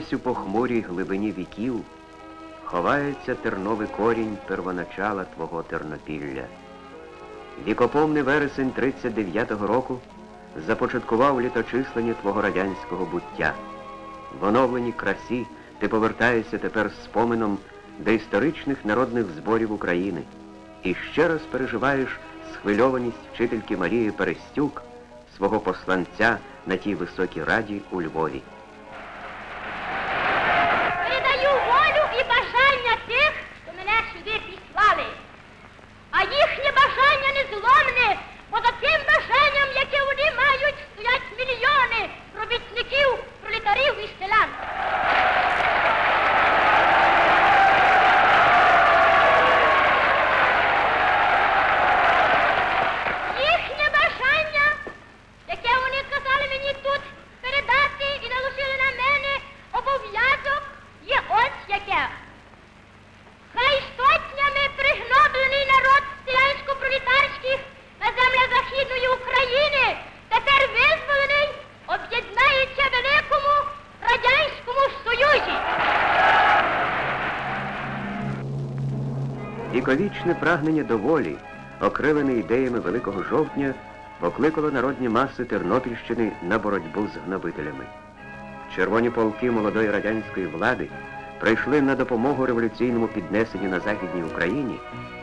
Десь у похмурій глибині віків ховається терновий корінь первоначала твого Тернопілля. Вікоповний вересень 39-го року започаткував літочислення твого радянського буття. В оновленій красі ти повертаєшся тепер спомином до історичних народних зборів України і ще раз переживаєш схвильованість вчительки Марії Перестюк, свого посланця на тій високій раді у Львові. Передаю волю і бажання тих, що мене сюди післали. А їхнє бажання незломне, бо за тим бажанням, яке вони мають, стоять мільйони робітників, пролетарів і селян. Їхнє бажання, яке вони казали мені тут передати і наложили на мене обов'язок, є ось яке. Хай сотнями пригноблений народ селянсько-пролетарських на землях Західної України тепер визволений об'єднається в великому Радянському Союзі. Віковічне прагнення до волі, окрилене ідеями Великого жовтня, покликало народні маси Тернопільщини на боротьбу з гнобителями. Червоні полки молодої радянської влади прийшли на допомогу революційному піднесенню на Західній Україні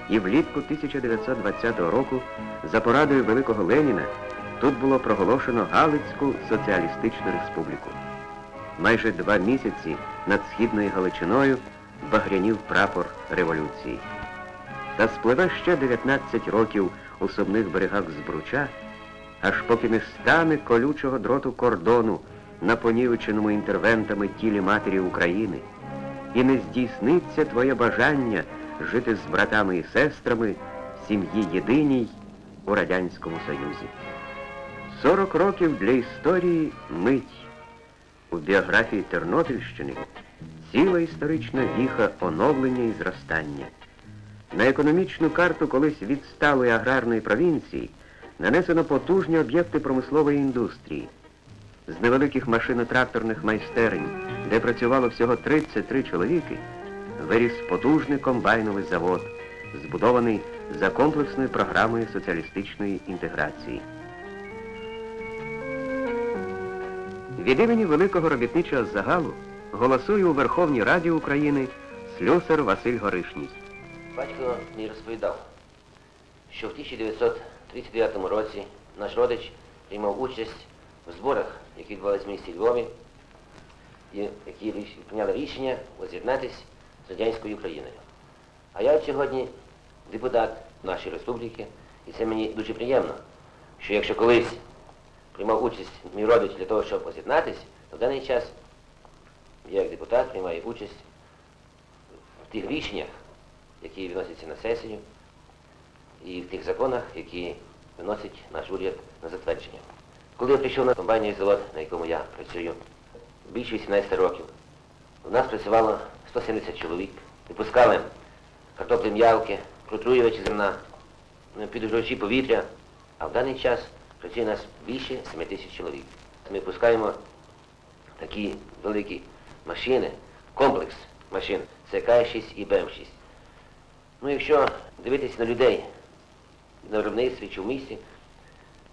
і влітку 1920 року за порадою Великого Леніна тут було проголошено Галицьку соціалістичну республіку. Майже два місяці над східною Галичиною багрянів прапор революції. Та спливе ще 19 років у сумних берегах Збруча, аж поки не стане колючого дроту кордону на понівеченому інтервентами тілі матері України, і не здійсниться твоє бажання жити з братами і сестрами в сім'ї єдиній у Радянському Союзі. 40 років для історії мить. У біографії Тернопільщини ціла історична віха оновлення і зростання. На економічну карту колись відсталої аграрної провінції нанесено потужні об'єкти промислової індустрії. З невеликих машино-тракторних майстерень, де працювало всього 33 чоловіки, виріс потужний комбайновий завод, збудований за комплексною програмою соціалістичної інтеграції. Від імені великого робітничого загалу голосує у Верховній Раді України слюсар Василь Горишній. Батько мені розповідав, що в 1939 році наш родич приймав участь в зборах, які відбувалися в місті Львові, які прийняли рішення воз'єднатись з радянською Україною. А я сьогодні депутат нашої республіки, і це мені дуже приємно, що якщо колись приймав участь мій родич для того, щоб воз'єднатись, то в даний час я як депутат приймаю участь в тих рішеннях, які виносяться на сесію, і в тих законах, які виносить наш уряд на затвердження. Коли я прийшов на комбайний завод, на якому я працюю, більше 18 років, у нас працювало 170 чоловік, випускали картоплі м'явки, протруювачі зерна, ну, підігрівачі повітря, а в даний час працює нас більше 7 тисяч чоловік. Ми пускаємо такі великі машини, комплекс машин, це К6 і БМ6. Ну, якщо дивитися на людей на виробництві чи в місті,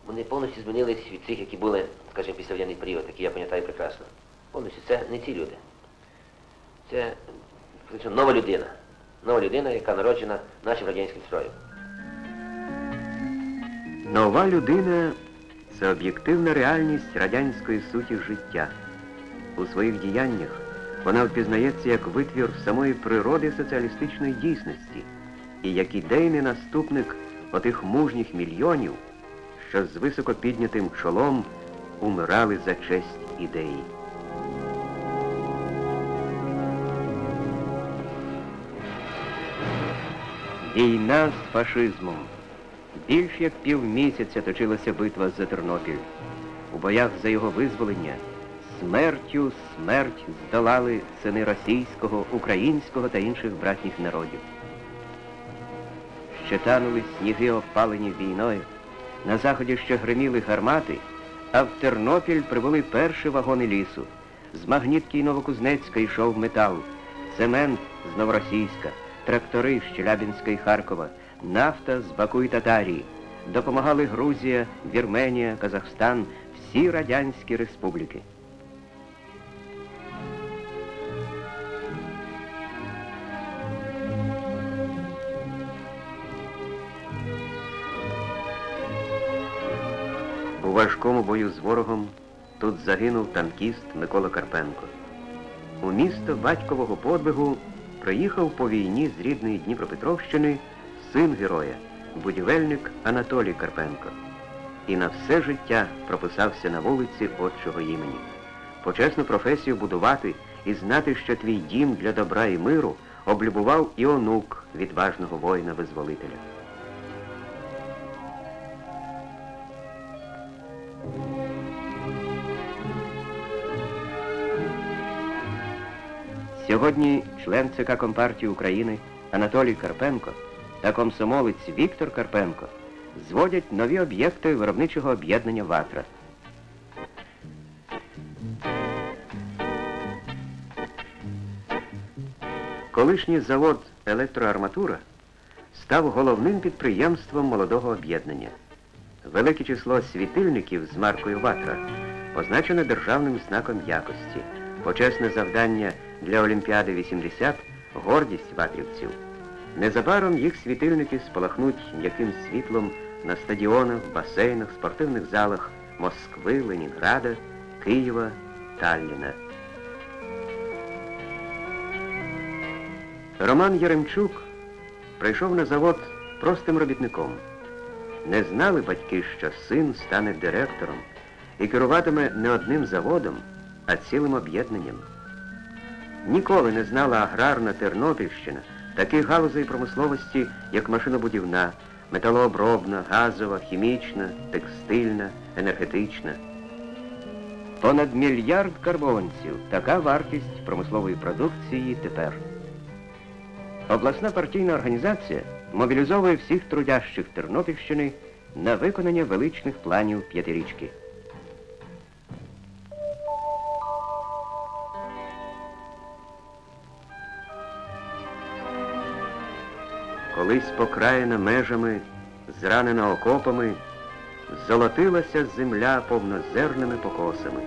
вони повністю змінились від цих, які були, скажімо, післявоєнний період, які я пам'ятаю прекрасно. Повністю це не ці люди. Це фактично нова людина. Нова людина, яка народжена нашим радянським строєм. Нова людина це об'єктивна реальність радянської суті життя. У своїх діяннях вона впізнається як витвір самої природи соціалістичної дійсності і як ідейний наступник отих мужніх мільйонів, що з високо піднятим чолом умирали за честь ідеї. Війна з фашизмом. Більш як півмісяця точилася битва за Тернопіль. У боях за його визволення смертю смерть здолали сини російського, українського та інших братніх народів. Ще танули сніги, опалені війною, на заході ще гриміли гармати, а в Тернопіль прибули перші вагони лісу, З Магнітки і Новокузнецька йшов метал, цемент з Новоросійська, трактори з Челябінська і Харкова, нафта з Баку і Татарії. Допомагали Грузія, Вірменія, Казахстан, всі радянські республіки. У важкому бою з ворогом тут загинув танкіст Микола Карпенко. У місто батькового подвигу приїхав по війні з рідної Дніпропетровщини син героя, будівельник Анатолій Карпенко. І на все життя прописався на вулиці отчого імені. Почесну професію будувати і знати, що твій дім для добра і миру облюбував і онук відважного воїна-визволителя. Сьогодні член ЦК Компартії України Анатолій Карпенко та комсомолець Віктор Карпенко зводять нові об'єкти виробничого об'єднання «Ватра». Колишній завод електроарматура став головним підприємством молодого об'єднання. Велике число світильників з маркою Ватра позначене державним знаком якості. Почесне завдання для Олімпіади 80 гордість ватрівців. Незабаром їх світильники спалахнуть м'яким світлом на стадіонах, басейнах, спортивних залах Москви, Ленінграда, Києва, Талліна. Роман Яремчук прийшов на завод простим робітником. Не знали батьки, що син стане директором і керуватиме не одним заводом, а цілим об'єднанням. Ніколи не знала аграрна Тернопільщина таких галузей промисловості, як машинобудівна, металообробна, газова, хімічна, текстильна, енергетична. Понад мільярд карбованців така вартість промислової продукції тепер. Обласна партійна організація мобілізовує всіх трудящих Тернопільщини на виконання величних планів п'ятирічки. Колись покраєна межами, зранена окопами, золотилася земля повнозерними покосами.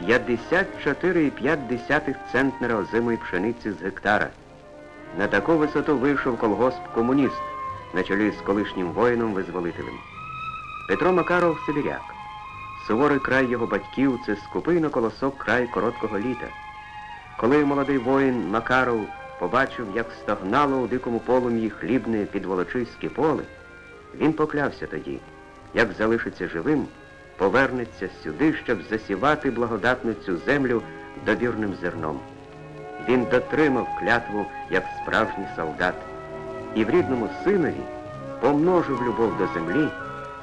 54,5 центнера озимої пшениці з гектара. На таку висоту вийшов колгосп комуніст на чолі з колишнім воїном-визволителем. Петро Макаров Сибіряк. Суворий край його батьків це скупий на колосок край короткого літа. Коли молодий воїн Макаров побачив, як стогнало у дикому полум'ї хлібне підволочиське поле, він поклявся тоді, як залишиться живим, повернеться сюди, щоб засівати благодатну цю землю добірним зерном. Він дотримав клятву, як справжній солдат, і в рідному синові помножив любов до землі,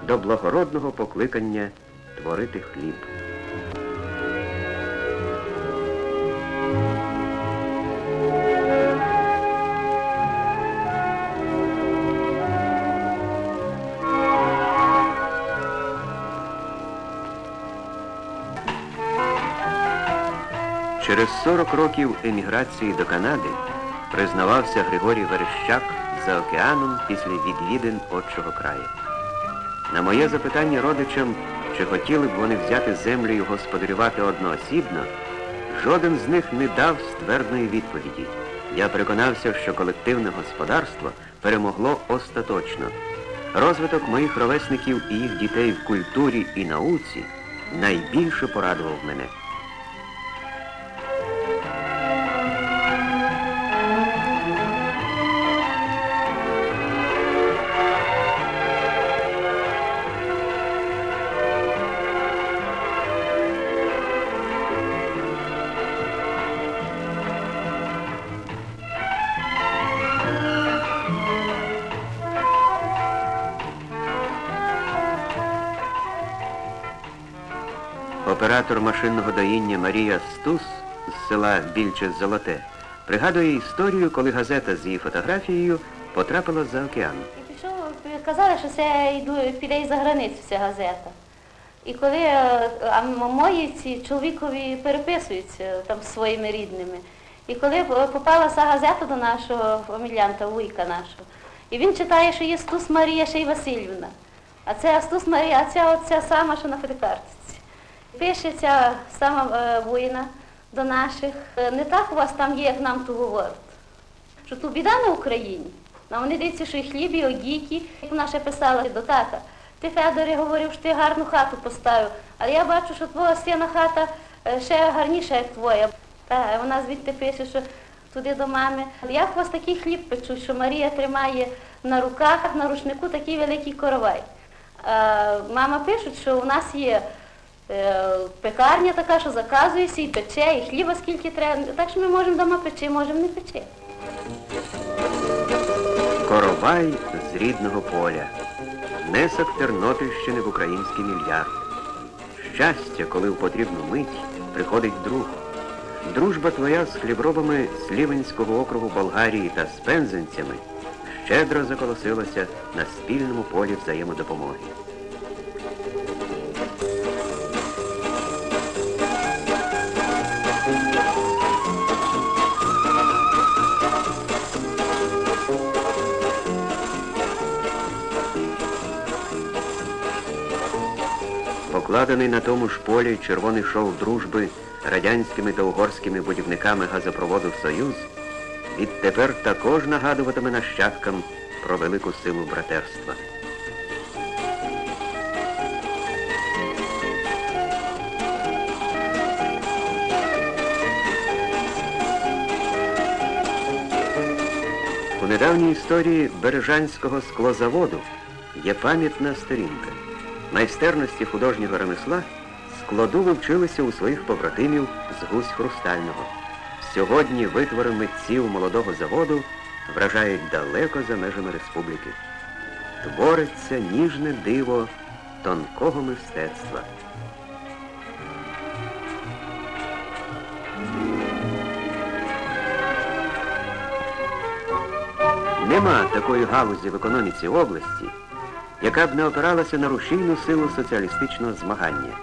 до благородного покликання творити хліб. Через 40 років еміграції до Канади признавався Григорій Верещак за океаном після відвідин отчого краю. На моє запитання родичам, чи хотіли б вони взяти землю і господарювати одноосібно, жоден з них не дав ствердної відповіді. Я переконався, що колективне господарство перемогло остаточно. Розвиток моїх ровесників і їх дітей в культурі і науці найбільше порадував мене. Оператор машинного доїння Марія Стус з села Більче Золоте пригадує історію, коли газета з її фотографією потрапила за океан. І пішов, казали, що це йду, піде за границю ця газета. І коли е, а мої ці чоловікові переписуються там своїми рідними. І коли е, попала ця газета до нашого фамілянта, вуйка нашого, і він читає, що є Стус Марія ще й Васильівна. А це Астус Марія, а ця оця сама, що на фотокартці. Пише ця сама е, воїна до наших. е, Не так у вас там є, як нам тут говорять. Що тут біда на Україні. А вони дивляться, що і хліб, і огіки. Як вона ще писала до тата. Ти, Федоре, говорив, що ти гарну хату поставив. Але я бачу, що твого сина хата е, ще гарніша, як твоя. Та, вона звідти пише, що туди до мами. Як у вас такий хліб печуть, що Марія тримає на руках, на рушнику такий великий коровай. Мама пише, що у нас є пекарня така, що заказується і пече, і хліба скільки треба. Так що ми можемо вдома печи, можемо не печи. Коровай з рідного поля. Внесок Тернопільщини в український мільярд. Щастя, коли в потрібну мить приходить друг. Дружба твоя з хлібробами Слівенського округу Болгарії та з пензенцями щедро заколосилася на спільному полі взаємодопомоги. Покладений на тому ж полі червоний шов дружби радянськими та угорськими будівниками газопроводу Союз відтепер також нагадуватиме нащадкам про велику силу братерства. У недавній історії Бережанського склозаводу є пам'ятна сторінка. Майстерності художнього ремесла складу вивчилися у своїх побратимів з гусь хрустального. Сьогодні витвори митців молодого заводу вражають далеко за межами республіки. Твориться ніжне диво тонкого мистецтва. Нема такої галузі в економіці області, яка б не опиралася на рушійну силу соціалістичного змагання.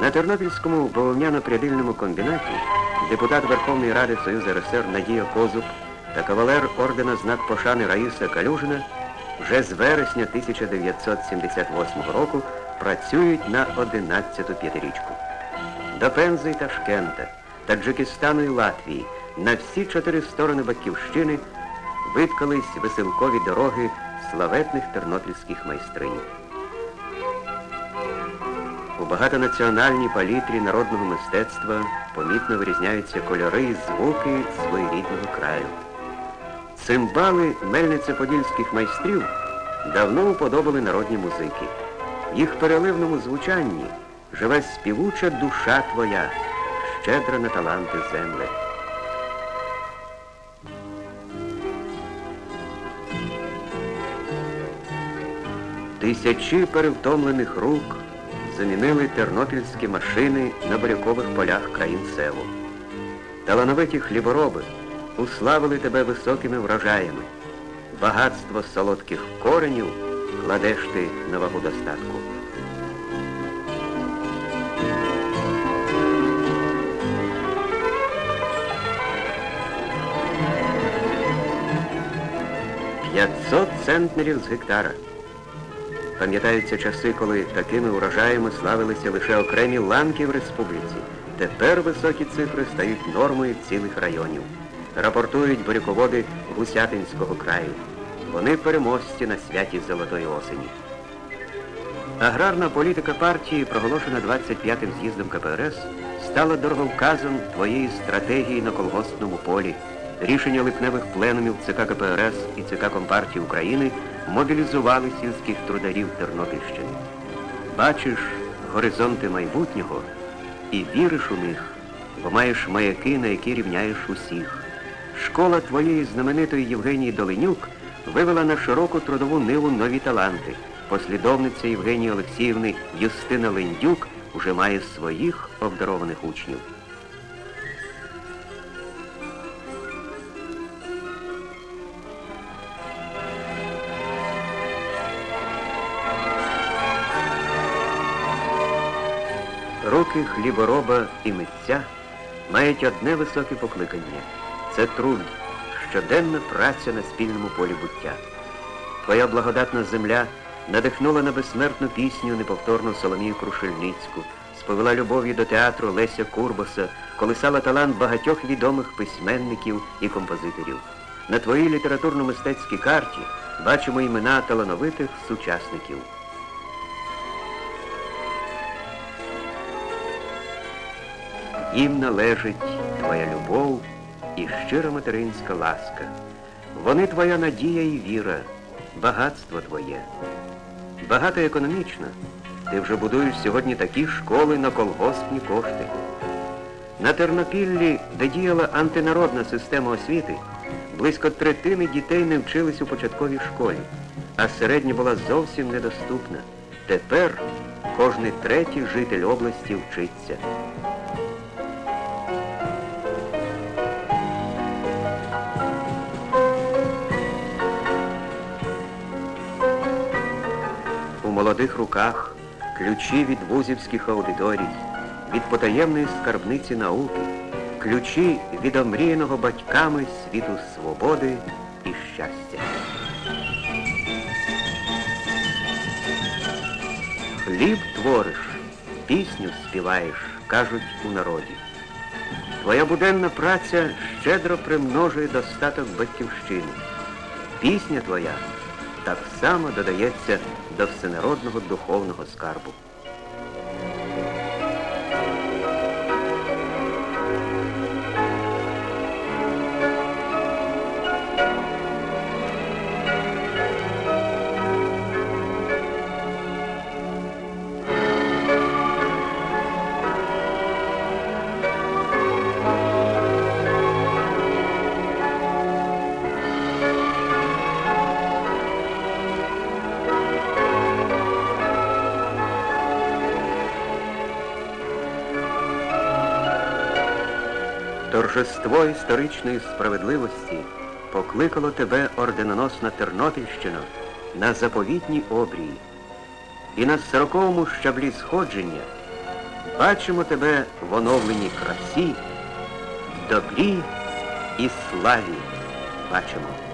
На Тернопільському бавовняно-прядильному комбінаті депутат Верховної Ради Союзу РСР Надія Козуб та кавалер ордена знак пошани Раїса Калюжина вже з вересня 1978 року працюють на 11-ту п'ятирічку. До Пензи і Ташкента, Таджикистану і Латвії на всі чотири сторони Батьківщини виткались веселкові дороги славетних тернопільських майстринь. У багатонаціональній палітрі народного мистецтва помітно вирізняються кольори і звуки своєрідного краю. Цимбали мельнице-подільських майстрів давно уподобали народні музики. Їх переливному звучанні живе співуча душа твоя, щедра на таланти земле. Тисячі перевтомлених рук замінили тернопільські машини на бурякових полях країн селу. Талановиті хлібороби уславили тебе високими врожаями. Багатство солодких коренів кладеш ти на вагу достатку. П'ятсот центнерів з гектара. Пам'ятаються часи, коли такими урожаями славилися лише окремі ланки в республіці. Тепер високі цифри стають нормою цілих районів. Рапортують буряководи Гусятинського краю. Вони переможці на святі Золотої осені. Аграрна політика партії, проголошена 25-м з'їздом КПРС, стала дороговказом твоєї стратегії на колгоспному полі. Рішення липневих пленумів ЦК КПРС і ЦК Компартії України мобілізували сільських трударів Тернопільщини. Бачиш горизонти майбутнього і віриш у них, бо маєш маяки, на які рівняєш усіх. Школа твоєї знаменитої Євгенії Доленюк вивела на широку трудову ниву нові таланти. Послідовниця Євгенії Олексіївни Юстина Лендюк уже має своїх обдарованих учнів. Руки хлібороба і митця мають одне високе покликання це труд, щоденна праця на спільному полі буття. Твоя благодатна земля надихнула на безсмертну пісню неповторну Соломію Крушельницьку, сповела любов'ю до театру Леся Курбаса, колисала талант багатьох відомих письменників і композиторів. На твоїй літературно-мистецькій карті бачимо імена талановитих сучасників. Їм належить твоя любов і щира материнська ласка. Вони твоя надія і віра, багатство твоє. Багато економічно. Ти вже будуєш сьогодні такі школи на колгоспні кошти. На Тернопіллі, де діяла антинародна система освіти, близько третини дітей не вчились у початковій школі, а середня була зовсім недоступна. Тепер кожний третій житель області вчиться. Молодих руках ключі від вузівських аудиторій, від потаємної скарбниці науки, ключі від омріяного батьками світу свободи і щастя. Хліб твориш, пісню співаєш, кажуть у народі. Твоя буденна праця щедро примножує достаток батьківщини. Пісня твоя так само додається до всенародного духовного скарбу. Торжество історичної справедливості покликало тебе орденоносна Тернопільщина на заповітні обрії. І на сороковому щаблі сходження бачимо тебе в оновленій красі, добрі і славі бачимо.